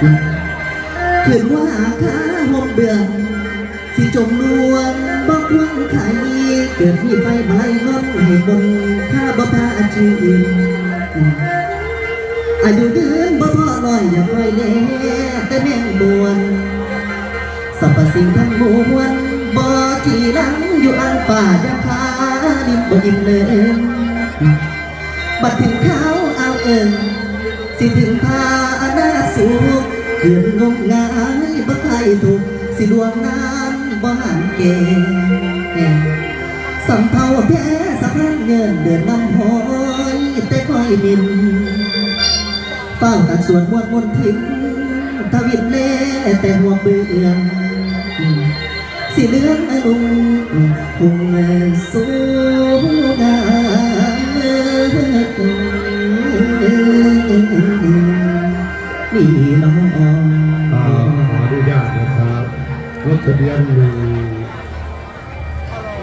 ขึ้นว่าขาหอมเบื่อ สิจมลวงบ่ควงไข่เกิดมีไฟไหม้ล้นให้บนข้าบ่พาชื่นอายุเดือนบ่พอน้อยอย่างไรแน่แต่แม่งบวนสรรพสิ่งทั้งมวลบ่ที่หลังอยู่อันฝ่าดาคาดินบ่อิ่มเลยบัดถึงเขาเอาเอิงสิถึงพาหน้า สูงเขื่อนงมงายบ่ใครถูกสิลวงน้ำบ่หันเกงสำเภาแพ้สะพานเงินเดือนน้ำหอยแต่คอยบินเฝ้าตัดส่วนมวลมนทินทวินเล่แต่หัวเบื่อสิเลื่อนอารมณ์พุ่งสูงงาม นี่น้องอ่าขออนุญาตนะครับรถทะเบียนหนึ่ง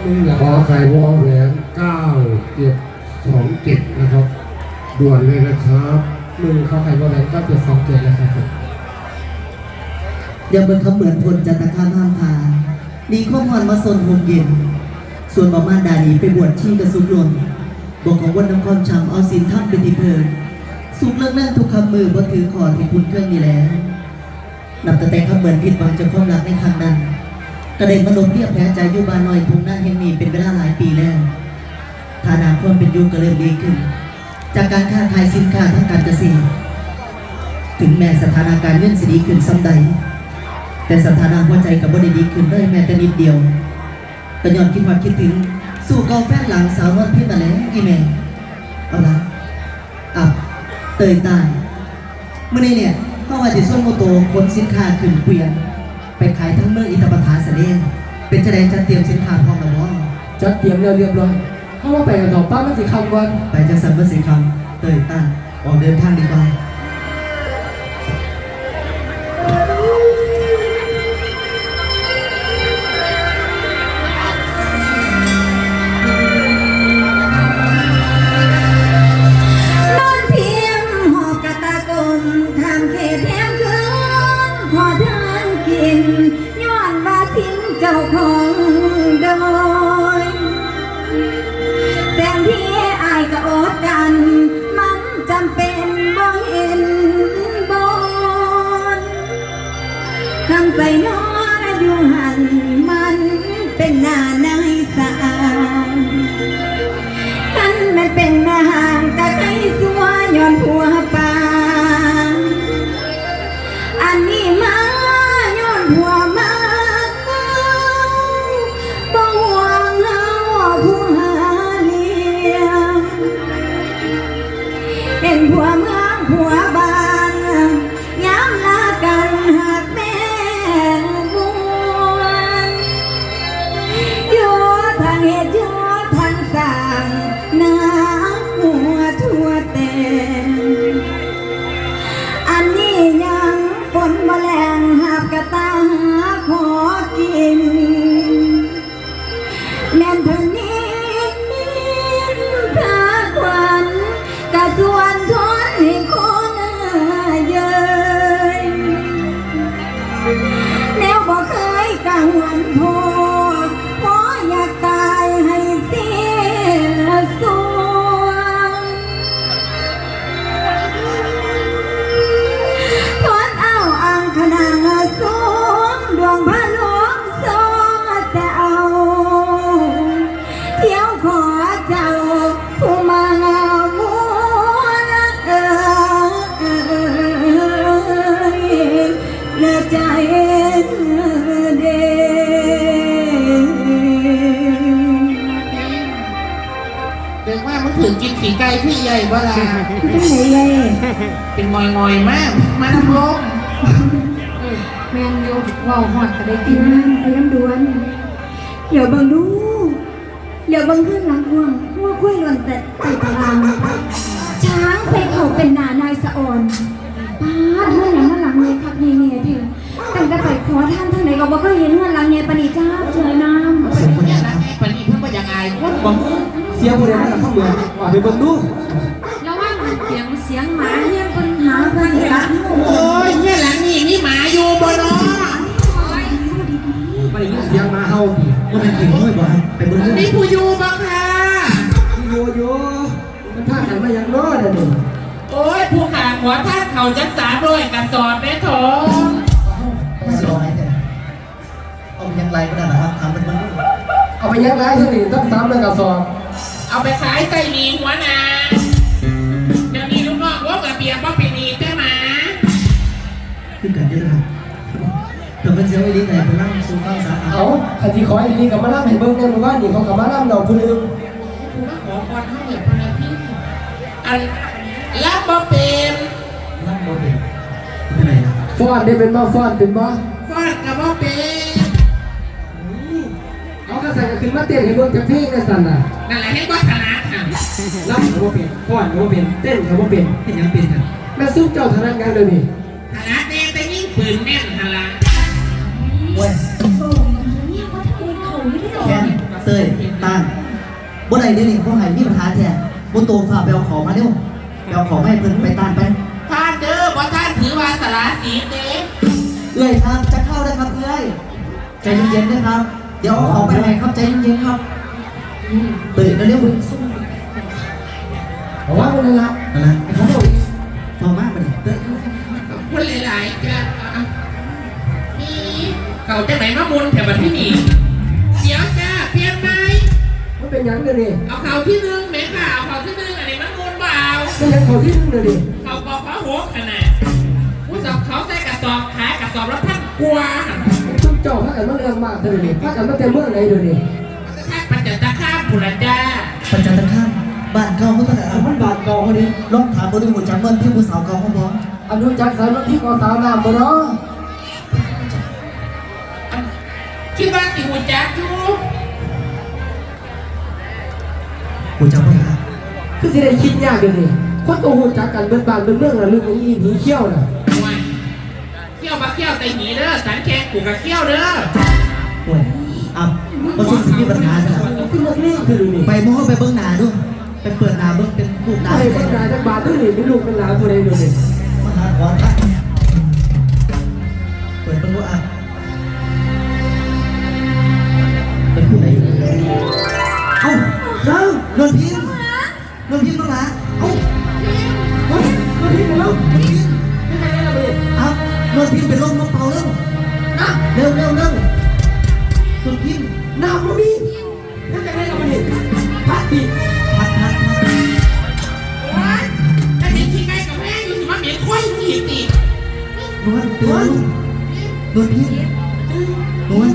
มึงอยากขอไข่วอแหวนเก้าเจ็ดสองเจ็ดนะครับ ด่วนเลยนะครับมึงเขาใครว่าอะไรก็เจ็ดสองเจ็ดแล้วครับอย่าเบิ่งคำเหมือนพลจันตคามห้ามพาดีข้อมอนมาสนหมเย็น ส่วนบอมานดานีไปบวชชีกระสุกลนบอกของวันน้ำความช้ำเอาสินทับเป็นที่เพลิน สุกเลิกเล่นทุกคำมือบ่ถือขอดที่คุณเครื่องนี้แล้วนับแต่แต่คำเหมือนผิดหวังจากความรักในครั้งนั้น กระเด็นมาลมเรียบแพ้ใจอยู่บ้านน้อยทุ่งหน้าแห่งนี้เป็นเวลาหลายปีแล้วฐานะความเป็นอยู่ก็เริ่มดีขึ้น จากการค้าขายสินค้าทางการเกษตรถึงแม้สถานการณ์เรื่องสิดีขึ้นซ้ำใด แต่สถานะหัวใจกับบ่ได้ดีขึ้นเลยแม้แต่นิดเดียวก็ย้อนคิดว่าคิดถึง สู่กอแฟนหลังสาวนวลพิษนั่แหละอีแม่เอาละอับ เตยตายเมื่อนี้เนี่ยเข้าว่าจะส่งโมโตคนสินค้าขึ้นเกวียน ไปขายทั้งเมืองอิตาปทาเสด็จเป็นจะได้จัดเตรียมสินค้าพร้อมแล้วบ่จัดเตรียมเรียบเรียบร้อยเขาว่าไปกับดอกป้ามันสิคำวันไปจังสันเมื่อสิคำเตยตายออกเดินทางดีกว่า คำใส่นอนอยู่หันมันเป็นหน้าในสายมันไม่เป็นอาหารกะให้สัวย้อนผัวป่าอันนี้มาย้อนผัวมาบ่ห่วงเฮาผู้หาเลี้ยงเป็นผัวเมืองผัวบ้าน ย ถึงกินสีไก่พี่ใหญ่บ่ล่ะเป็นไงเย่เป็นงอยงอยๆมาก มาทำลมแมนยูเว่าหอดก็ได้กินน้ำไปน้ำดวนเดี๋ยวเบังดูเดี๋ยวเบังขึ้นหลังห่วงหัวคุ้ยหล่นแต่ไต่ตารางช้างใส่เขาเป็นนานายสะอ่อนป้าดเมื่อไหร่มาหลังเลยครับเงี้ยเถอะแต่งแต่ไปขอท่านทางไหนก็บอกก็เห็นเมื่อหลังเงี้ยปณิจ้าเจอน้ำ ไปเบิ่งดู แล้วว่ามันเสียงเสียงหมาเนี่ยคนหาคนหาโอ้ยเนี่ยหลังนี่นี่หมาอยู่บนนอไปยินเสียงหมาเฮาคนไหนถึงด้วยบ่ไปเบิ่งดูนี่ผู้อยู่บ่ค่ะผู้อยู่อยู่มันท่ากันมายังรอดเลยโอ้ยผู้ขางหัวท่าเขาจักสามร้อยกันสอนแม่อถไม่สอนเอาไปยังไรก็ได้นะครับทำมมันมันเอาไปยังไรเท่านี้ต้องสามร้ยกับสอน เอาไปขายใส่หนีหัวนาเดี๋ยวนี้ลูกน้องว่าระเบียบว่าเป็นหนีได้ไหมขึ้นกันเยอะนะครับแต่เป็นเสียงไอ้ลิ้นไหนเป็นร่างสูงข้างสาขาเอาคันที่ขอให้ดีกับมาล่ำให้เบิ้งในหมู่บ้านนี่เขากับมาล่ำเราผู้ลืมกูมาขอพรให้เหยียบพนักพี่อันรับบ่เป็นร่างโมเป็นเป็นไรนะฟ้อนได้เป็นบ่ฟ้อนเป็นบ่ฟาดกับบ่เป็นเอากระ ใส่กันขึ้นมาเต้นให้เบิ้งจากเพลงได้สั่นน่ะนั่นแหละให้วัฒนาค่ะล่ำเขาบ่เป็นฟ้อนเขาบ่เป็นเต้นเขาบ่เป็นเห็นยังเป็นกันแม่ซุปเจ้าทนายงานเลยนี่ฐานะเต้แต่ยิ่งปืนแม่นฮะละเว้ยเนี่ยว่าทำไมเขาไม่ได้หรอแคนเตยตานบ่ได้เดี๋ยวนี้พวกไหนมีปัญหาแท้บ่โตฝ่าไปเอาของมาเร็วไปเอาของมาให้เพิ่นไปตานไป ท่านเด้อว่ท่านถือว่าสารสีเด้ เอ้ยครับจะเข้าได้ครับเอ้ยใจเย็นๆนะครับ ดี๋ยวเอาของไปให้ครับใจเย็นๆครับเตยเร็วๆเอาว่ามันนั่นละนั่นนะไอ้เขาบอกอีกฟอร์มากไปเลยเตยคนหลายๆจ้ะนี่เขาจะไหนมามุนแถวบัดที่นี่เดี๋ยวจ้าเพียงไหมมันเป็นหยังเลยนี่เอาเขาที่หนึ่งแม่ค่ะเอาเขาที่หนึ่งอันนี้มันมุนเปล่าเป็นหยังเขาที่นึงเลยนี่เขาบอกว่าหัวขนาดผู้สอบเขาใส่กระสอบขายกระสอบแล้วท่านกลัวซุป เจ้าพากันมาเรื่องมากเลยนี่พากันมาเต็มเมืองไหนเดี๋ยวนี้ท่านปัจจัยตะข้ามผุระจ้าปัจจันตข้ามบ้านเก่าเขาตั้งแต่เอามันบาดกองคนนี้ลองถามบริบูรณ์จากเมื่อที่ผู้สาวเก่าเขาบอกอนุจักสารที่กอสาวน้ำบ่เนาะคิดว่าสิหุ่นจักอยู่ผู้จำไม่ได้คือสิได้คิดยากเดี๋ยวนี้คนตัวหูจักกันเบิดบานเบิดเมืองน่ะลืมอีหนีเขี้ยวน่ะว่า เกี้ยวไตหนีเด้อสันแขงกูกับเขี้ยวเด้อป่วยอะประสบสิ่งมีปัญหาสิครับขึ้นรถเมล์คือดูนี่ไปมองไปเบิ้งหนาด้วยไปเปิดหนาเบิ้งเป็นรูปหไปเบิ่งหน้าจักบาทด้วยนี่เป็นลูกเป็นหลานผู้ใดเดี๋ยวนี้มหาขอท่านเปิดเบิ้งว่าอะเป็นผู้ใดเอ้า นวลนวลนวลพิมพ์นวล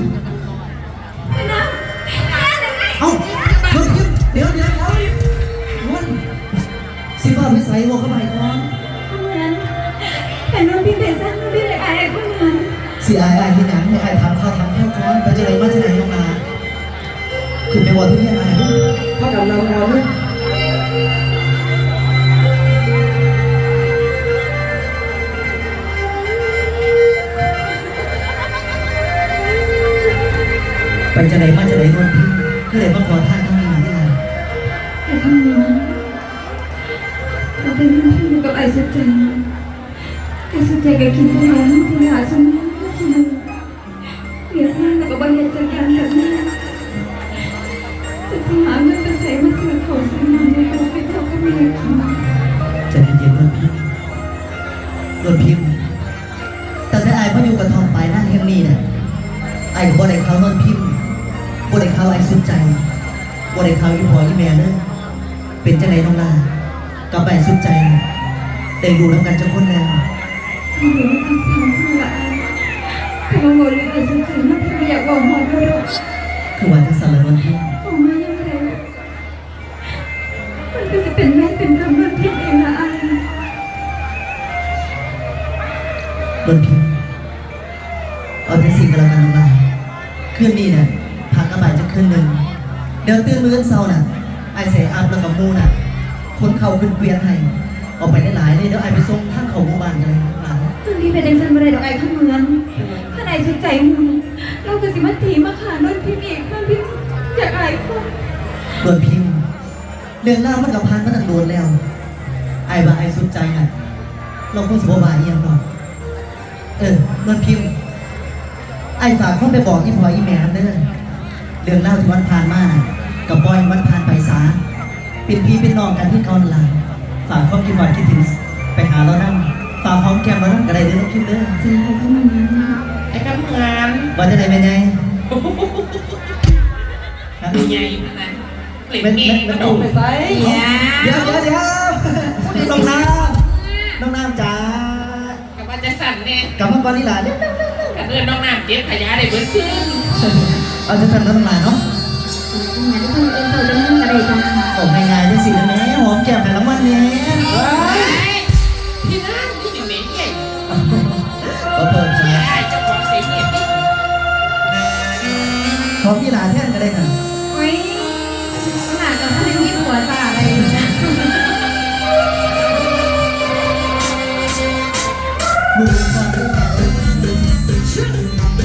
เอ้าเดี๋ยวเดี๋ยวเดี๋ยวเดี๋ยววันสิบ้าไม่ใส่หัวเข้าไปก่อนเหมือนแต่น้องพี่เป็นสั้นพี่เลยไอ้คนเหมือนสิอายอายที่หนังให้อายทำข้าวทำข้าวก้อนไปจะไหนมาจะไหนลงมาคือไปวอที่นี่อายพัดกับนำงานเลย ไปจะไหนมาจะไหนนวลพี่ก็เลยมาขอท่านทั้งงานนี่นะไอ้คนเหมือนเราเป็นน้องพี่อยู่กับไอ้สุดใจไอ้สุดใจกับกินขนมที่หาสมุนสมุนเบียดมากแล้วก็บริหารจัดการกับแม่จะหาเงินไปใส่มาซื้อของซื้อน้ำในโรงให้เขาก็ไม่อยากกินจะเย็นๆนวลพี่นวลพิมแต่ได้อายมาอยู่กับทองไปหน้าแห่งนี้เนี่ยไอ้บ่ได้เขานวลพิม บ่ได้เขาไอ้สุดใจบ่ได้เขาอีพออีแม่เนอะเป็นจะไหนน้องลากับไอ้สุดใจได้ดูแล้วกันจะคนแล้วไม่รู้ว่าคำสั่งของละแต่ว่าโมลีไอ้สุดใจมากที่ไม่อยากบอกหมดเลยคือวันที่สารวันที่ออกมายังไงมันก็จะเป็นแม่เป็นคำเมื่อที่เองละไอ้วันพิมพ์เอาแต่สิ่งกระกันมาคืนนี้ ดี๋ยวตื่นมื้อเช้าน่ะไอ้ใส่อัพแล้วกับมูน่ะคนเขาขึ้นเกวียนให้ออกไปได้หลายเลยเดี๋ยวไอ้ไปส่งทางเขาหมู่บ้านกันเลยหลานตอนนี้เป็นเด็กสันบันไดดอกไอ้ข้าเมืองข้าไหนสุดใจมึงเราก็สิมาถีมาขาโดนพิมพ์อีกนั่นพิมพ์อยากอายคนโดนพิมพ์เรื่องเล่าวมันกับพันมันตั้งโดนแล้ว ไอ้บาไอ้สุดใจน่ะเราคงสบายเอียงหรอกเออโดนพิมพ์ไอ้ฝากเข้าไปบอกอีพออีแม่เด้อเรื่องเล่าวที่วันผ่านมาน่ะ กับบอยวันผ่านไปสาเป็นพี่เป็นน้องกันที่เกาหลีฝากความคิดหวานคิดถึงไปหาเรานั่งฝากหอมแก้มเรานั่งก็ได้เด้อน้องคิมเด้อจะให้เขามาเนี่ยไอ้กำเงินว่าจะได้เป็นไงครับเป็นไงมันนะเปลี่ยนเองมันกระมันโดดไปใส่เนี่ยเดี๋ยวเดี๋ยวเดี๋ยวน้องน้ำน้องน้ำจ๋ากับว่าจะสั่นเนี่ยกลับมาก่อนนี่หล่ะเดี๋ยวกับเรื่องน้องน้ำเจ็บขยะได้เบิดขึ้นเอาจะทำน้ำลายเนาะ จ้าโอ้ง่ายๆได้สินะแม่หอมแก้มแต่ละวันเนี่